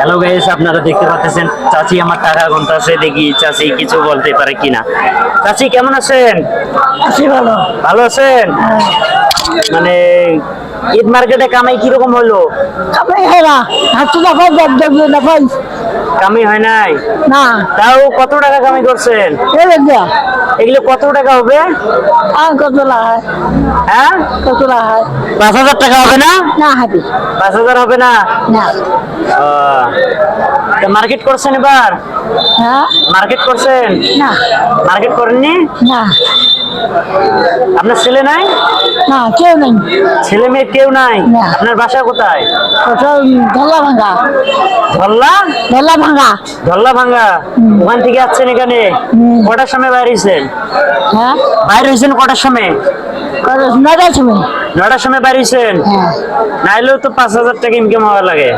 Hello guys আপনারা দেখতে পাচ্ছেন চাচি আমার টাকা আছে দেখি চাচি কিছু বলতে পারে কিনা। চাচি কেমন আছেন? আছি ভালো। ভালো আছেন? মানে ঈদ মার্কেটে কামাই কীরকম হলো? কামাই হয় না হাঁটু না পাই দেখ পাই কামাই হয় নাই? না। তাও কত টাকা কামাই করছেন? এগুলো কত টাকা হবে? আর কত লাগায় হ্যাঁ। কত লাগায় পাঁচ হাজার টাকা হবে না? না হাবি পাঁচ হাজার হবে না? না। মার্কেট করছেন এবার? হ্যাঁ মার্কেট করছেন? না। মার্কেট করেননি? না। আপনার ছেলে নাই? না কেউ নেই। ছেলে মেয়ে কেউ নাই? আপনার বাসা কোথায়? কত ধলা ভাঙা ধল্লা? ধলা ভাঙা ধল্লা ভাঙ্গা ওখান থেকে আসছেন এখানে? কটার সময় বাইরে হয়েছেন? হ্যাঁ? বাইরে হয়েছেন কটার সময়? নটার সময়। নটার সময় বাইরে হয়েছেন? হ্যাঁ। নাইলেও তো পাঁচ হাজার টাকা ইনকাম হওয়া লাগে।